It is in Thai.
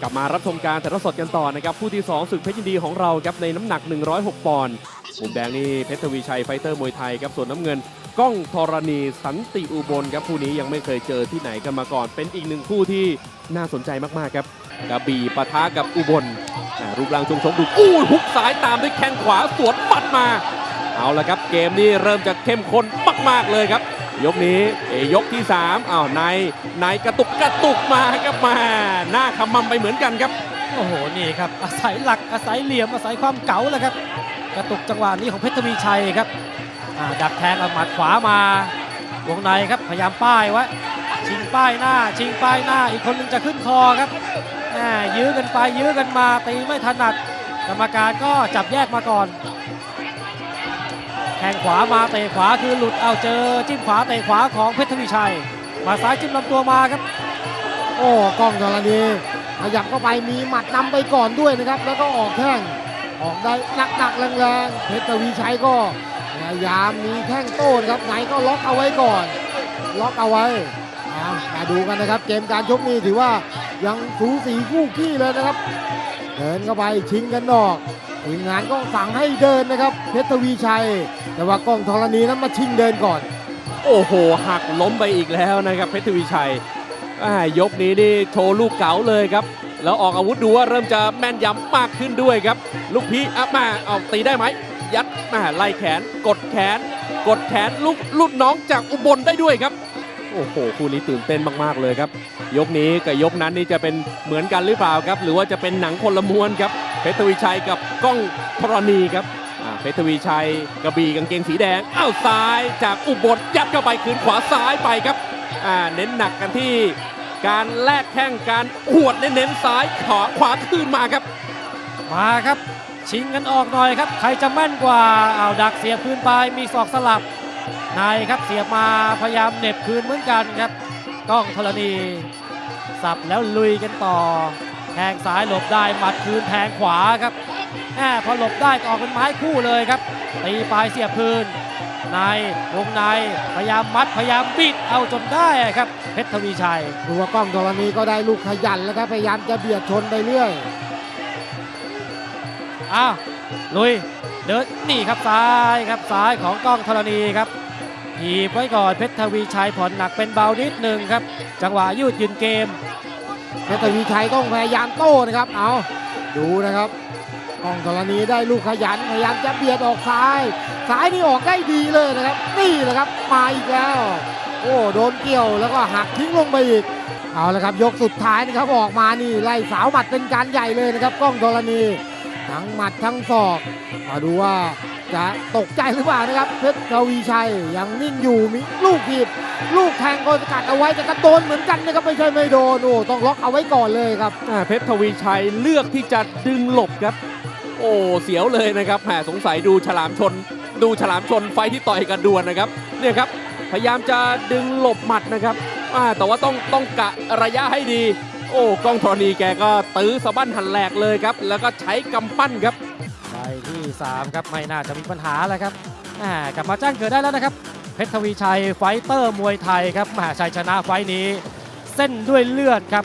กลับมารับชมการถ่ายทอดสดกันต่อนะครับผู้ที่2ศึกเพชรยินดีของเราครับในน้ำหนัก 106 ปอนด์มุมแดงนี่เพชรทวีชัยไฟเตอร์มวยไทยครับส่วนน้ำเงินก้องธรณีสันติอุบลครับคู่นี้ยังไม่เคยเจอที่ไหนกันมาก่อน เป็นอีกหนึ่งคู่ที่น่าสนใจมากๆครับกระบี่ปะทะกับอุบลรูปร่างทรงชกดูอู้หุกซ้ายตามด้วยแข้งขวาสวนปัดมา เอาละครับเกมนี้เริ่มจะเข้มข้นมากๆเลยครับ ยกนี้เอยกที่3อ้าวนายนายกระตุกกระตุกมาครับมาหน้าขมำไปเหมือนกันครับ โอ้โหนี่ครับอาศัยหลักอาศัยเหลี่ยมอาศัยความเก๋าแหละครับ กระตุกจังหวะนี้ของเพชรทวีชัยครับดักแทงเอาหมัดขวามาวงในครับพยายามป้ายไว้ชิงป้ายหน้า ชิงป้ายหน้า อีกคนหนึงจะขึ้นคอครับแหมยื้อกันไปยื้อกันมาตีไม่ถนัดกรรมการก็จับแยกมาก่อน แทงขวามาเตะขวาคือหลุดเอาเจอ จิ้มขวาเตะขวาของเพชรทวีชัย มาซ้ายจิ้มลำตัวมาครับ โอ้กล้องธรณีขยับเข้าไปมีหมัดนำไปก่อนด้วยนะครับ แล้วก็ออกแข้งออกได้หนักๆแรงๆเพชรทวีชัยก็พยายามมีแข้งโต้นครับไหนก็ล็อกเอาไว้ก่อน ล็อกเอาไว้อะมาดูกันนะครับ เกมการชกนี่ถือว่ายังสูสีคู่ขี้เลยนะครับ เดินเข้าไปชิงกันนอกทีมงานก็สั่งให้เดินนะครับ เพชรทวีชัย แต่ว่ากล้องธรณีนั้นมาชิงเดินก่อน โอ้โห หักล้มไปอีกแล้วนะครับเพชรทวีชัยยกนี้นี่โชว์ลูกเก๋าเลยครับ แล้วออกอาวุธดูว่าเริ่มจะแม่นยำมากขึ้นด้วยครับ ลูกพี่อะมาเอาตีได้ไหม ยัดมาไล่แขน กดแขน กดแขนลูกลูกน้องจากอุบลได้ด้วยครับ โอ้โหคู่นี้ตื่นเต้นมากๆเลยครับ ยกนี้กับยกนั้นนี่จะเป็นเหมือนกันหรือเปล่าครับ หรือว่าจะเป็นหนังคนละม้วนครับเพชรทวีชัยกับก้องธรณีครับเพชรทวีชัยกระบี่กางเกงสีแดงอ้าวซ้ายจากอุบลยัดเข้าไปคืนขวาซ้ายไปครับอ่าเน้นหนักกันที่การแลกแข้งการหวดเน้นซ้ายขวาขวาคืนมาครับ มาครับ ชิงกันออกหน่อยครับ ใครจะแม่นกว่าเอาวดักเสียบคืนไปมีศอกสลับ ในครับเสียบมาพยายามเหน็บคืนเหมือนกันครับกล้องธรณี สับแล้วลุยกันต่อ แทงซ้ายหลบได้หมัดคืนแทงขวาครับแหมพอหลบได้ก็ออกเป็นไม้คู่เลยครับตีปลายเสียบคืนในวงในพยายามมัดพยายามบิดเอาจนได้ครับเพชรทวีชัยดูว่ากล้องธรณีก็ได้ลูกขยันแล้วครับพยายามจะเบียดชนไปเรื่อยอ้าวลุย เดินนี่ครับซ้ายครับซ้ายของกล้องธรณีครับถีบไว้ก่อนเพชรทวีชัยผ่อนหนักเป็นเบานิดหนึ่งครับ จังหวะยืดยืนเกมเพชรทวีชัยต้องพยายามโต้นะครับ เอาดูนะครับกล้องธรณีได้ลูกขยันพยายามจะเบียดออกซ้ายซ้ายนี่ออกได้ดีเลยนะครับ นี่แหละครับมาอีกแล้ว โอ้โดนเกี่ยวแล้วก็หักทิ้งลงไปอีกเอาละครับยกสุดท้ายนะครับออกมานี่ไล่สาวหมัดเป็นการใหญ่เลยนะครับกล้องธรณี ทั้งหมัดทั้งศอกมาดูว่าจะตกใจหรือเปล่านะครับเพชรทวีชัยยังนิ่งอยู่มีลูกถีบลูกแทงก็สกัดเอาไว้แต่ก็โดนเหมือนกันนะครับไม่ใช่ไม่โดนโอ้ต้องล็อกเอาไว้ก่อนเลยครับอ่าเพชรทวีชัยเลือกที่จะดึงหลบครับ โอ้เสียวเลยนะครับแหมสงสัยดูฉลามชน ดูฉลามชนไฟที่ต่อยกันดวลนะครับเนี่ยครับพยายามจะดึงหลบหมัดนะครับอ่าแต่ว่าต้องต้องกะระยะให้ดี โอ้กล้องธรณีแกก็ตื้อสะบั้นหันแหลกเลยครับ แล้วก็ใช้กำปั้นครับไปที่ 3 ครับไม่น่าจะมีปัญหาแล้วครับอ่ากลับมาจ้างเกิดได้แล้วนะครับ เพชรทวีชัยไฟเตอร์มวยไทยครับมหาชัยชนะไฟนี้ เส้นด้วยเลือดครับ